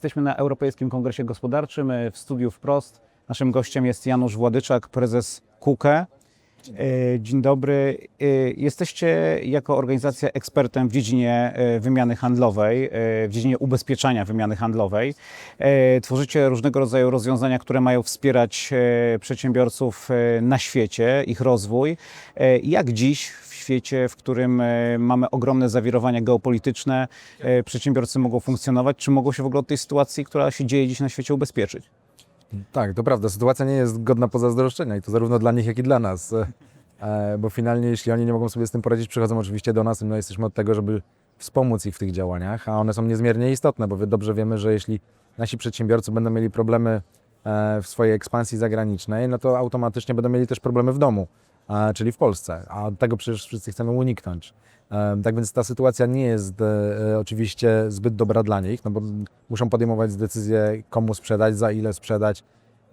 Jesteśmy na Europejskim Kongresie Gospodarczym e, w studiu wprost. Naszym gościem jest Janusz Władyczak, prezes KUKE. Dzień dobry. E, Jesteście jako organizacja ekspertem w dziedzinie e, wymiany handlowej, w dziedzinie ubezpieczania wymiany handlowej. Tworzycie różnego rodzaju rozwiązania, które mają wspierać przedsiębiorców na świecie, ich rozwój. Jak dziś świecie, w którym e, mamy ogromne zawirowania geopolityczne, e, przedsiębiorcy mogą funkcjonować? Czy mogą się w ogóle od tej sytuacji, która się dzieje dziś na świecie, ubezpieczyć? Tak, to prawda. Sytuacja nie jest godna pozazdroszczenia i to zarówno dla nich, jak i dla nas. E, Bo finalnie, jeśli oni nie mogą sobie z tym poradzić, przychodzą oczywiście do nas i my jesteśmy od tego, żeby wspomóc ich w tych działaniach, a one są niezmiernie istotne, bo dobrze wiemy, że jeśli nasi przedsiębiorcy będą mieli problemy w swojej ekspansji zagranicznej, no to automatycznie będą mieli też problemy w domu, czyli w Polsce, a tego przecież wszyscy chcemy uniknąć. E, Tak więc ta sytuacja nie jest e, oczywiście zbyt dobra dla nich, no bo muszą podejmować decyzję, komu sprzedać, za ile sprzedać.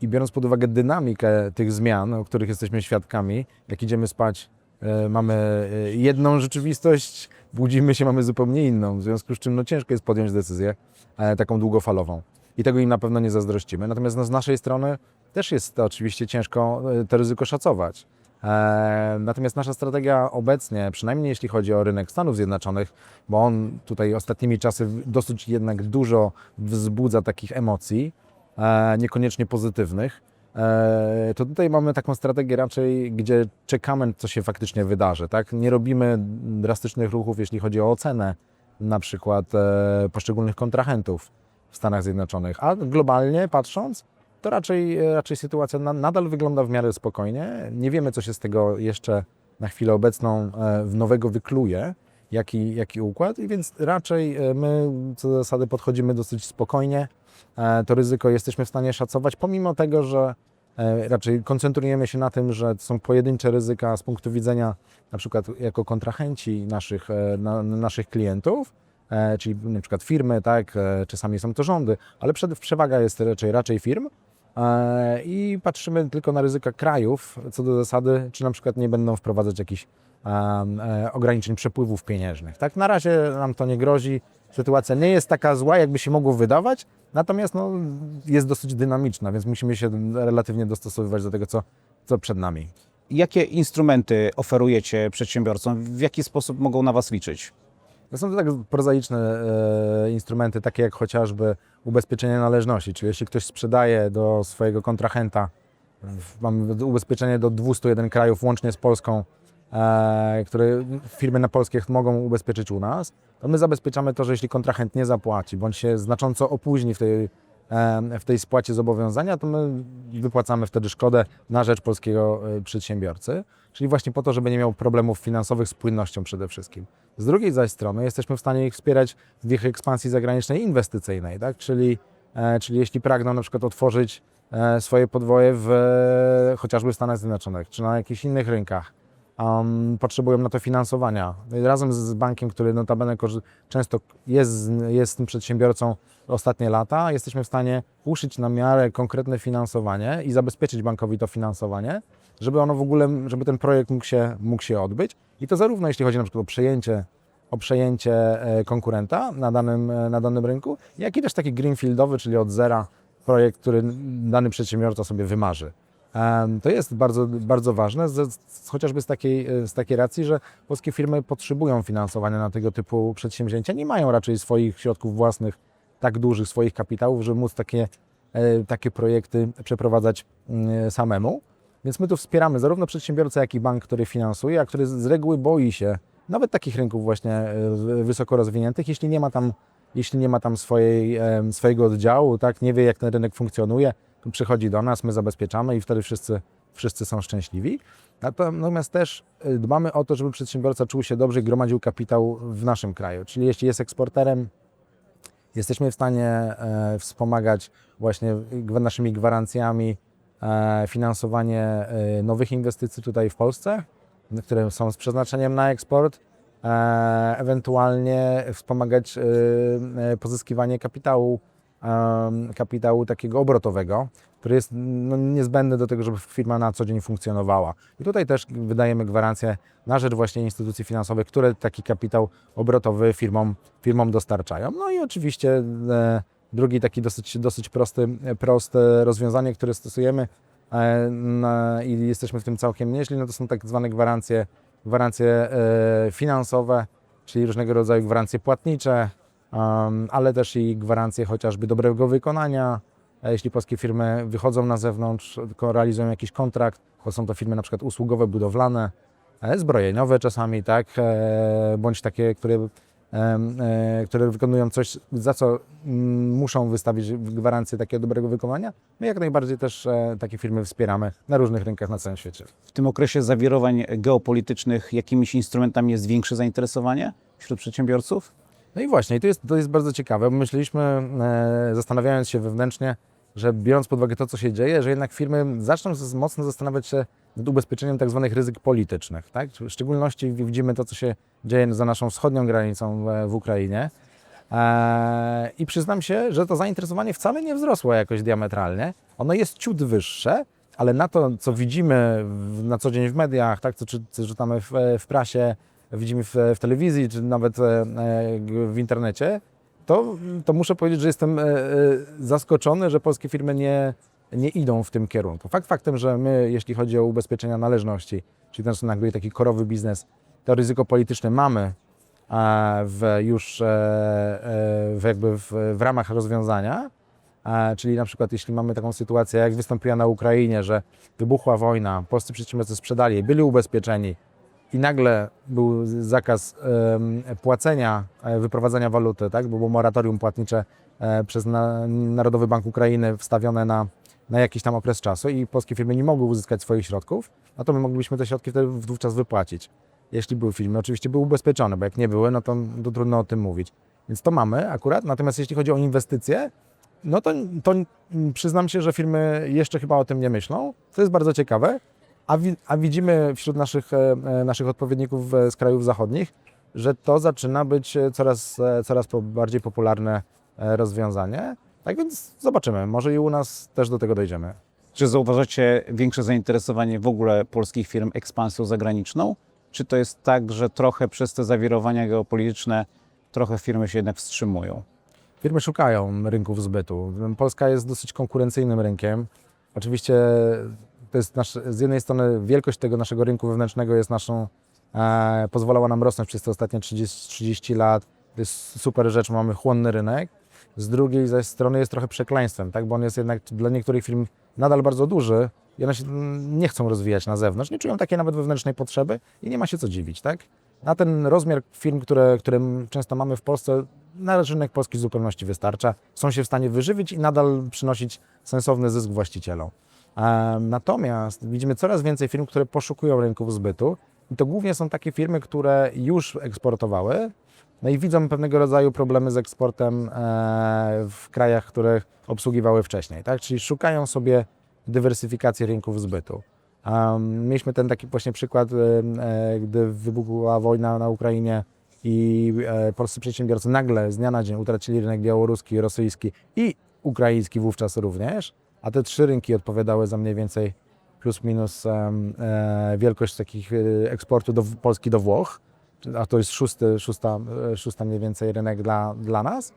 I biorąc pod uwagę dynamikę tych zmian, o których jesteśmy świadkami, jak idziemy spać, e, mamy e, jedną rzeczywistość, budzimy się, mamy zupełnie inną. W związku z czym no, ciężko jest podjąć decyzję e, taką długofalową. I tego im na pewno nie zazdrościmy. Natomiast no, z naszej strony też jest to oczywiście ciężko e, to ryzyko szacować. Natomiast nasza strategia obecnie, przynajmniej jeśli chodzi o rynek Stanów Zjednoczonych, bo on tutaj ostatnimi czasy dosyć jednak dużo wzbudza takich emocji, e, niekoniecznie pozytywnych, e, to tutaj mamy taką strategię raczej, gdzie czekamy, co się faktycznie wydarzy. Tak? Nie robimy drastycznych ruchów, jeśli chodzi o ocenę na przykład e, poszczególnych kontrahentów w Stanach Zjednoczonych, a globalnie patrząc, to raczej, raczej sytuacja na, nadal wygląda w miarę spokojnie. Nie wiemy, co się z tego jeszcze na chwilę obecną e, w nowego wykluje, jaki, jaki układ, i więc raczej e, my co do zasady podchodzimy dosyć spokojnie. E, To ryzyko jesteśmy w stanie szacować, pomimo tego, że e, raczej koncentrujemy się na tym, że są pojedyncze ryzyka z punktu widzenia na przykład jako kontrahenci naszych, e, na, naszych klientów, e, czyli na przykład firmy, tak, e, czasami są to rządy, ale przed, przewaga jest raczej, raczej firm. E, I patrzymy tylko na ryzyka krajów, co do zasady, czy na przykład nie będą wprowadzać jakichś e, ograniczeń przepływów pieniężnych. Tak, na razie nam to nie grozi. Sytuacja nie jest taka zła, jakby się mogło wydawać, natomiast no, jest dosyć dynamiczna, więc musimy się relatywnie dostosowywać do tego, co, co przed nami. Jakie instrumenty oferujecie przedsiębiorcom? W jaki sposób mogą na Was liczyć? Są to tak prozaiczne e, instrumenty, takie jak chociażby ubezpieczenie należności, czyli jeśli ktoś sprzedaje do swojego kontrahenta, mamy ubezpieczenie do 201 krajów, łącznie z Polską, e, które firmy na polskie mogą ubezpieczyć u nas, to my zabezpieczamy to, że jeśli kontrahent nie zapłaci, bądź się znacząco opóźni w tej, w tej spłacie zobowiązania, to my wypłacamy wtedy szkodę na rzecz polskiego e, przedsiębiorcy, czyli właśnie po to, żeby nie miał problemów finansowych z płynnością przede wszystkim. Z drugiej zaś strony jesteśmy w stanie ich wspierać w ich ekspansji zagranicznej inwestycyjnej, tak? czyli, e, czyli jeśli pragną na przykład otworzyć e, swoje podwoje w e, chociażby w Stanach Zjednoczonych, czy na jakichś innych rynkach, um, potrzebują na to finansowania. No Razem z bankiem, który notabene często jest, jest tym przedsiębiorcą ostatnie lata, jesteśmy w stanie uszyć na miarę konkretne finansowanie i zabezpieczyć bankowi to finansowanie, żeby ono w ogóle, żeby ten projekt mógł się, mógł się odbyć. I to zarówno jeśli chodzi na przykład o przejęcie, o przejęcie e, konkurenta na danym, e, na danym rynku, jak i też taki greenfieldowy, czyli od zera projekt, który dany przedsiębiorca sobie wymarzy. To jest bardzo, bardzo ważne, z, chociażby z takiej, e, z takiej racji, że polskie firmy potrzebują finansowania na tego typu przedsięwzięcia. Nie mają raczej swoich środków własnych tak dużych, swoich kapitałów, żeby móc takie, e, takie projekty przeprowadzać mm, samemu. Więc my tu wspieramy zarówno przedsiębiorcę, jak i bank, który finansuje, a który z reguły boi się nawet takich rynków właśnie e, wysoko rozwiniętych, jeśli nie ma tam, jeśli nie ma tam swojej, swojego oddziału, tak, nie wie jak ten rynek funkcjonuje, przychodzi do nas, my zabezpieczamy i wtedy wszyscy, wszyscy są szczęśliwi. Natomiast też e, dbamy o to, żeby przedsiębiorca czuł się dobrze i gromadził kapitał w naszym kraju. Czyli jeśli jest eksporterem, jesteśmy w stanie e, wspomagać właśnie naszymi gwarancjami e, finansowanie e, nowych inwestycji tutaj w Polsce, które są z przeznaczeniem na eksport, ewentualnie wspomagać pozyskiwanie kapitału, kapitału takiego obrotowego, który jest no, niezbędny do tego, żeby firma na co dzień funkcjonowała. I tutaj też wydajemy gwarancje na rzecz właśnie instytucji finansowych, które taki kapitał obrotowy firmom, firmom dostarczają. No i oczywiście e, Drugi taki dosyć, dosyć prosty, proste rozwiązanie, które stosujemy e, na, i jesteśmy w tym całkiem nieźli, no to są tak zwane gwarancje, gwarancje e, finansowe, czyli różnego rodzaju gwarancje płatnicze, ale też i gwarancje chociażby dobrego wykonania. E, Jeśli polskie firmy wychodzą na zewnątrz, realizują jakiś kontrakt, to są to firmy na przykład usługowe, budowlane, e, zbrojeniowe czasami, tak, e, bądź takie, które, które wykonują coś, za co mm, muszą wystawić gwarancję takiego dobrego wykonania. My jak najbardziej też takie firmy wspieramy na różnych rynkach na całym świecie. W tym okresie zawirowań geopolitycznych jakimiś instrumentami jest większe zainteresowanie wśród przedsiębiorców? No i właśnie, i to jest, to jest bardzo ciekawe, myśleliśmy, e, zastanawiając się wewnętrznie, że biorąc pod uwagę to, co się dzieje, że jednak firmy zaczną mocno zastanawiać się nad ubezpieczeniem tak zwanych ryzyk politycznych. Tak? W szczególności widzimy to, co się dzieje za naszą wschodnią granicą e, w Ukrainie. E, I przyznam się, że to zainteresowanie wcale nie wzrosło jakoś diametralnie. Ono jest ciut wyższe, ale na to, co widzimy na co dzień w mediach, tak, co, czy, czytamy w, w prasie, widzimy w, w telewizji, czy nawet e, e, w internecie, to, to muszę powiedzieć, że jestem e, zaskoczony, że polskie firmy nie, nie idą w tym kierunku. Fakt faktem, że my, jeśli chodzi o ubezpieczenia należności, czyli ten jakby taki korowy biznes, to ryzyko polityczne mamy w, już w, jakby w, w ramach rozwiązania. Czyli na przykład jeśli mamy taką sytuację, jak wystąpiła na Ukrainie, że wybuchła wojna, polscy przedsiębiorcy sprzedali, byli ubezpieczeni i nagle był zakaz płacenia, e, wyprowadzania waluty, tak? bo było moratorium płatnicze e, przez na, Narodowy Bank Ukrainy wstawione na, na jakiś tam okres czasu i polskie firmy nie mogły uzyskać swoich środków, no to my moglibyśmy te środki wtedy wówczas wypłacić, jeśli były firmy. Oczywiście były ubezpieczone, bo jak nie były, no to, to trudno o tym mówić. Więc to mamy akurat, natomiast jeśli chodzi o inwestycje, no to, to przyznam się, że firmy jeszcze chyba o tym nie myślą. To jest bardzo ciekawe. A, wi- a widzimy wśród naszych, e, e, naszych odpowiedników e, z krajów zachodnich, że to zaczyna być coraz, coraz bardziej popularne rozwiązanie. Tak więc zobaczymy, może i u nas też do tego dojdziemy. Czy zauważacie większe zainteresowanie w ogóle polskich firm ekspansją zagraniczną? Czy to jest tak, że trochę przez te zawirowania geopolityczne trochę firmy się jednak wstrzymują? Firmy szukają rynków zbytu. Polska jest dosyć konkurencyjnym rynkiem. Oczywiście to jest nasz, z jednej strony wielkość tego naszego rynku wewnętrznego jest naszą, e, pozwalała nam rosnąć przez te ostatnie 30, 30 lat. To jest super rzecz, mamy chłonny rynek. Z drugiej zaś strony jest trochę przekleństwem, tak? bo on jest jednak dla niektórych firm nadal bardzo duży i one się nie chcą rozwijać na zewnątrz, nie czują takiej nawet wewnętrznej potrzeby i nie ma się co dziwić. Tak? Na ten rozmiar firm, które, które często mamy w Polsce, na rynek polski w zupełności wystarcza. Są się w stanie wyżywić i nadal przynosić sensowny zysk właścicielom. Natomiast widzimy coraz więcej firm, które poszukują rynków zbytu i to głównie są takie firmy, które już eksportowały, no i widzą pewnego rodzaju problemy z eksportem e, w krajach, które obsługiwały wcześniej, tak? Czyli szukają sobie dywersyfikacji rynków zbytu. Mieliśmy ten taki właśnie przykład, em, e, gdy wybuchła wojna na Ukrainie i e, polscy przedsiębiorcy nagle z dnia na dzień utracili rynek białoruski, rosyjski i ukraiński wówczas również, a te trzy rynki odpowiadały za mniej więcej plus minus e, wielkość takich e, eksportu do Polski do Włoch, a to jest szósty, szósta, e, szósta mniej więcej rynek dla, dla nas.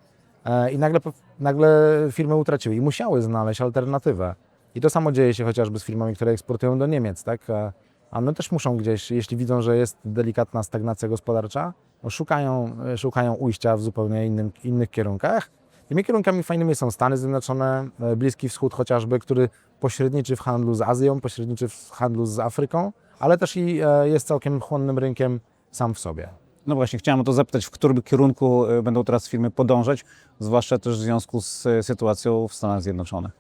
I nagle, nagle firmy utraciły i musiały znaleźć alternatywę. I to samo dzieje się chociażby z firmami, które eksportują do Niemiec, tak? A one też muszą gdzieś, jeśli widzą, że jest delikatna stagnacja gospodarcza, no szukają, szukają ujścia w zupełnie innym, innych kierunkach. Tymi kierunkami fajnymi są Stany Zjednoczone, e, Bliski Wschód chociażby, który pośredniczy w handlu z Azją, pośredniczy w handlu z Afryką, ale też i e, jest całkiem chłonnym rynkiem sam w sobie. No właśnie, chciałem o to zapytać, w którym kierunku y, będą teraz firmy podążać, zwłaszcza też w związku z sytuacją w Stanach Zjednoczonych.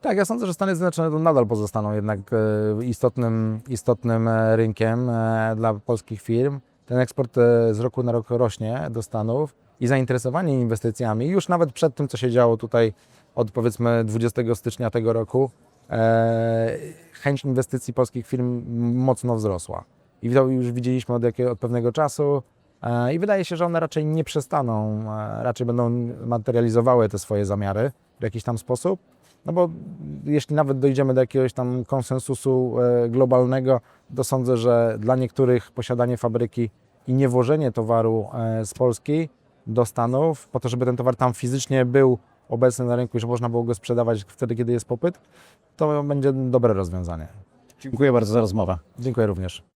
Tak, ja sądzę, że Stany Zjednoczone to nadal pozostaną jednak e, istotnym, istotnym e, rynkiem e, dla polskich firm. Ten eksport e, z roku na rok rośnie do Stanów i zainteresowanie inwestycjami już nawet przed tym, co się działo tutaj od powiedzmy 20 stycznia tego roku, e, chęć inwestycji polskich firm mocno wzrosła. I to już widzieliśmy od, jakiego, od pewnego czasu. E, I wydaje się, że one raczej nie przestaną, e, raczej będą materializowały te swoje zamiary w jakiś tam sposób. No bo jeśli nawet dojdziemy do jakiegoś tam konsensusu e, globalnego, to sądzę, że dla niektórych posiadanie fabryki i niewożenie towaru e, z Polski do Stanów, po to, żeby ten towar tam fizycznie był obecny na rynku i że można było go sprzedawać wtedy, kiedy jest popyt, to będzie dobre rozwiązanie. Dziękuję bardzo za rozmowę. Dziękuję również.